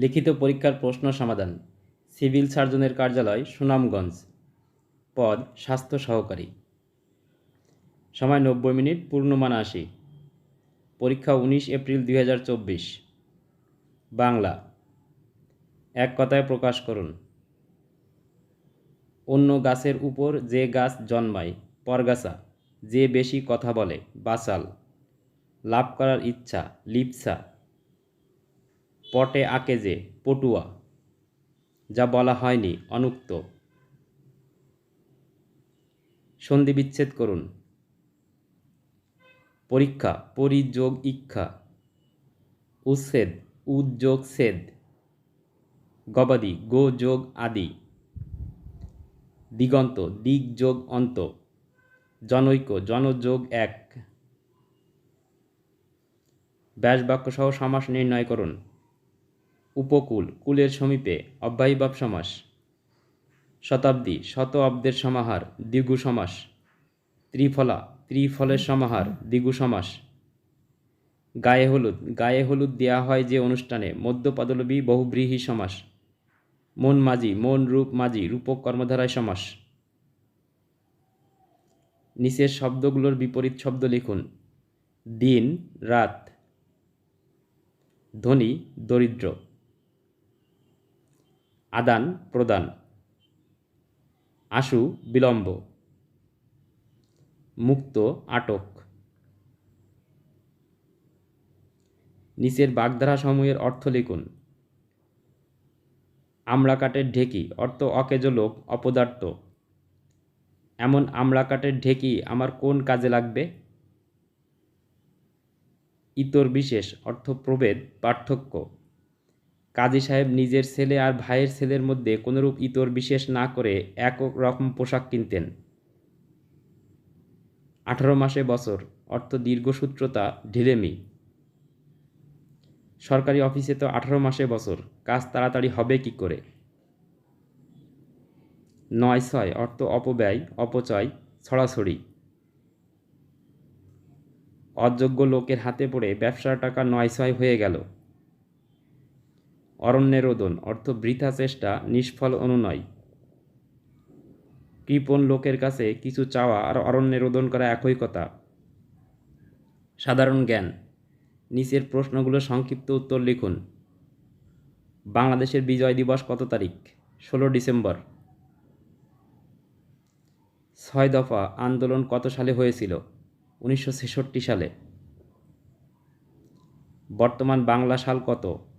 লিখিত পরীক্ষার প্রশ্ন সমাধান। সিভিল সার্জনের কার্যালয়, সুনামগঞ্জ। পদ, স্বাস্থ্য সহকারী। সময় নব্বই মিনিট, পূর্ণমান আশি। পরীক্ষা উনিশ এপ্রিল দুই হাজার চব্বিশ। বাংলা। এক কথায় প্রকাশ করুন। অন্য গাছের উপর যে গাছ জন্মায়, পরগাছা, যে বেশি কথা বলে বাচাল লাভ করার ইচ্ছা, লিপসা। পটে আঁকে যে পটুয়া, যা বলা হয়নি অনুক্ত। সন্ধি বিচ্ছেদ করুন। পরীক্ষা, পরিযোগ, ইক্ষা, উচ্ছেদ, উদ্যোগ ছেদ গবাদি গো যোগ আদি। দিগন্ত দিক যোগ অন্ত, জনৈক, জনযোগ এক। ব্যাসবাক্য সহ সমাস নির্ণয় করুন। উপকূল, কুলের সমীপে অব্যাহীভাব সমাস। শতাব্দী, শত অব্দের সমাহার, দ্বিগু সমাস। ত্রিফলা, ত্রিফলের সমাহার, দ্বিগু সমাস। গায়ে হলুদ গায়ে হলুদ দেয়া হয় যে অনুষ্ঠানে মধ্যপদলবী বহুব্রীহি সমাস। মন মাঝি, মন রূপ মাঝি, রূপক কর্মধারায় সমাস। নিচের শব্দগুলোর বিপরীত শব্দ লিখুন, দিন, রাত। ধনী দরিদ্র। আদান প্রদান। আশু বিলম্ব। মুক্ত আটক। নিচের বাগধারাসমূহের অর্থ লিখুন। আমড়া কাঠের ঢেকি, অর্থ অকেজ লোক অপদার্থ। এমন আমড়া কাঠের ঢেকি আমার কোন কাজে লাগবে? ইতর বিশেষ, অর্থ প্রভেদ, পার্থক্য। কাজী সাহেব নিজের ছেলে আর ভাইয়ের ছেলের মধ্যে কোনোরূপ ইতর বিশেষ না করে এক রকম পোশাক কিনতেন। আঠারো মাসে বছর, অর্থ দীর্ঘসূত্রতা ঢিলেমি। সরকারি অফিসে তো আঠারো মাসে বছর, কাজ তাড়াতাড়ি হবে কি করে? নয় ছয়, অর্থ অপব্যয়, অপচয়, ছড়াছড়ি। অযোগ্য লোকের হাতে পড়ে ব্যবসার টাকা নয় ছয় হয়ে গেল। অরণ্যের রোদন অর্থ বৃথা চেষ্টা, নিষ্ফল অনুনয়। কৃপণ লোকের কাছে কিছু চাওয়া আর অরণ্যে রোদন করা একই কথা। সাধারণ জ্ঞান। নিচের প্রশ্নগুলো সংক্ষিপ্ত উত্তর লিখুন। বাংলাদেশের বিজয় দিবস কত তারিখ? ষোলো ডিসেম্বর। ছয় দফা আন্দোলন কত সালে হয়েছিল? উনিশশো ছেষট্টি সালে। বর্তমান বাংলা সাল কত?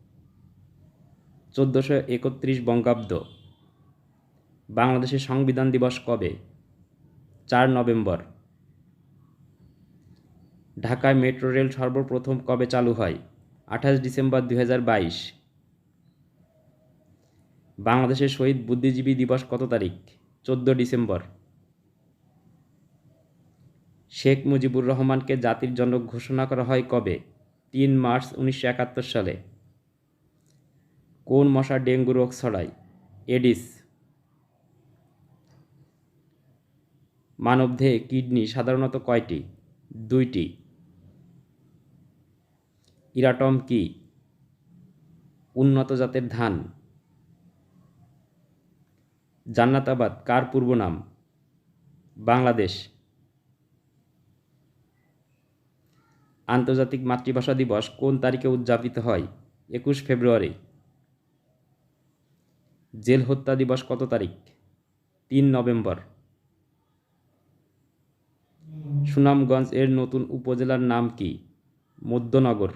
চোদ্দোশো একত্রিশ বঙ্গাব্দ। বাংলাদেশের সংবিধান দিবস কবে? চার নভেম্বর। ঢাকায় মেট্রো রেল সর্বপ্রথম কবে চালু হয়? আঠাশ ডিসেম্বর দু হাজার বাইশ। বাংলাদেশের শহীদ বুদ্ধিজীবী দিবস কত তারিখ? চোদ্দ ডিসেম্বর। শেখ মুজিবুর রহমানকে জাতির জনক ঘোষণা করা হয় কবে? তিন মার্চ উনিশশো একাত্তর সালে। কোন মশা ডেঙ্গু রোগ ছড়ায়? এডিস। মানবদেহে কিডনি সাধারণত কয়টি? দুইটি। ইরাটম কি? উন্নত জাতের ধান। জান্নাতাবাদ, কার পূর্ব নাম বাংলাদেশ। আন্তর্জাতিক মাতৃভাষা দিবস কোন তারিখে উদযাপিত হয়? একুশ ফেব্রুয়ারি। জেল হত্যা দিবস কত তারিখ? তিন নভেম্বর। সুনামগঞ্জ এর নতুন উপজেলার নাম কি? মধ্যনগর।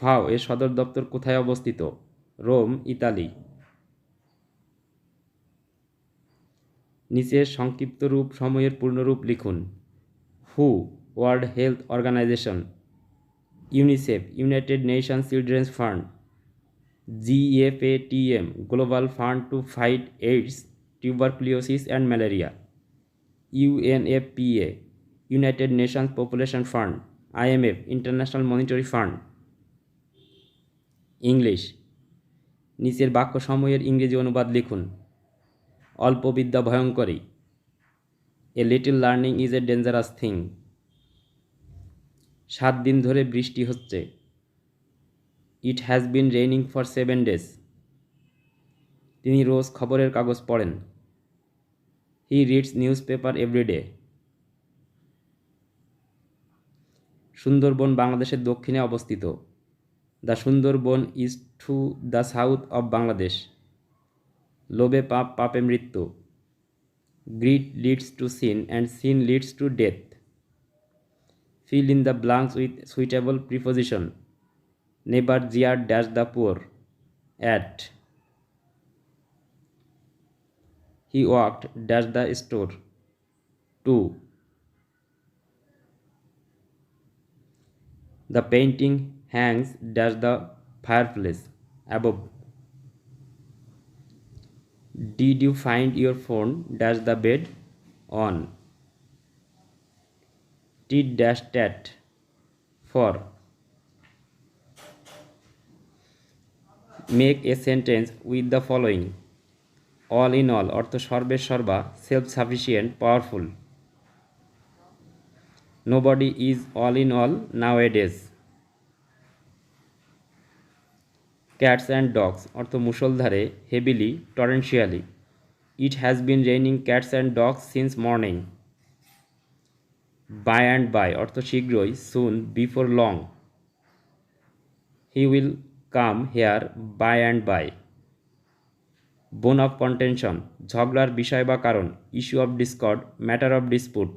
ফাও এর সদর দপ্তর কোথায় অবস্থিত? Rome, Italy. নিচের সংক্ষিপ্ত রূপ, সময়ের পূর্ণরূপ লিখুন। হু, world health organization. UNICEF, united nation children's fund. GFATM global fund to fight AIDS tuberculosis and malaria UNFPA united nations population fund IMF international monetary fund English নিচের বাক্য সময়ের ইংরেজি অনুবাদ লিখুন। অল্প বিদ্যা ভয়ঙ্করী। A little learning is a dangerous thing সাত দিন ধরে বৃষ্টি হচ্ছে। It has been raining for seven days. তিনি রোজ খবরের কাগজ পড়েন। He reads newspaper everyday Sundarban বাংলাদেশের দক্ষিণে অবস্থিত। The Sundarban is to the south of Bangladesh. লোভে পাপ, পাপে মৃত্যু। Greed leads to sin and sin leads to death. Fill in the blanks with suitable preposition never jeer dash the poor at he walked dash the store to the painting hangs dash the fireplace above. Did you find your phone? dash the bed on. Did dash that for make a sentence with the following all in all অর্থ সর্বে সর্বা self sufficient powerful nobody is all in all nowadays cats and dogs অর্থ মুষলধারে heavily torrentially it has been raining cats and dogs since morning by and by অর্থ শীঘ্রই soon before long he will come here by and by. Bone of contention, ঝগড়ার বিষয় বা কারণ, issue of discord, matter of dispute.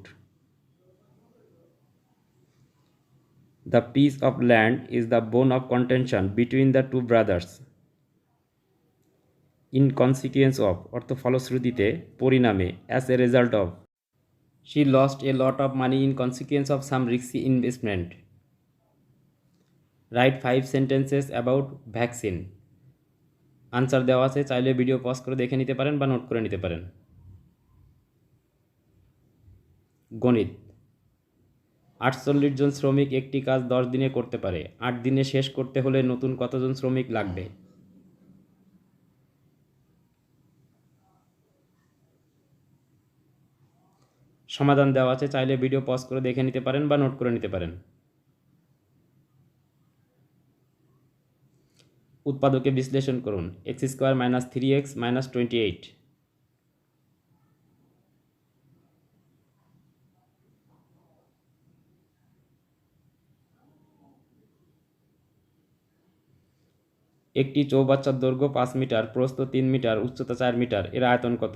The piece of land is the bone of contention between the two brothers. In consequence of, অর্থ ফলশ্রুতিতে, পরিণামে, as a result of. She lost a lot of money in consequence of some risky investment. Write five sentences about vaccine answer দেওয়া আছে, চাইলে video pause করে দেখে নিতে পারেন বা নোট করে নিতে পারেন। গণিত। আটচল্লিশ জন শ্রমিক একটি কাজ দশ দিনে করতে পারে। আট দিনে শেষ করতে হলে নতুন কতজন শ্রমিক লাগবে? সমাধান দেওয়া আছে, চাইলে ভিডিও পজ করে দেখে নিতে পারেন বা নোট করে নিতে পারেন। উৎপাদকে বিশ্লেষণ করুন। X square minus three x minus twenty eight. একটি চৌবাচ্চার দৈর্ঘ্য পাঁচ মিটার, প্রস্থ তিন মিটার, উচ্চতা চার মিটার। এর আয়তন কত?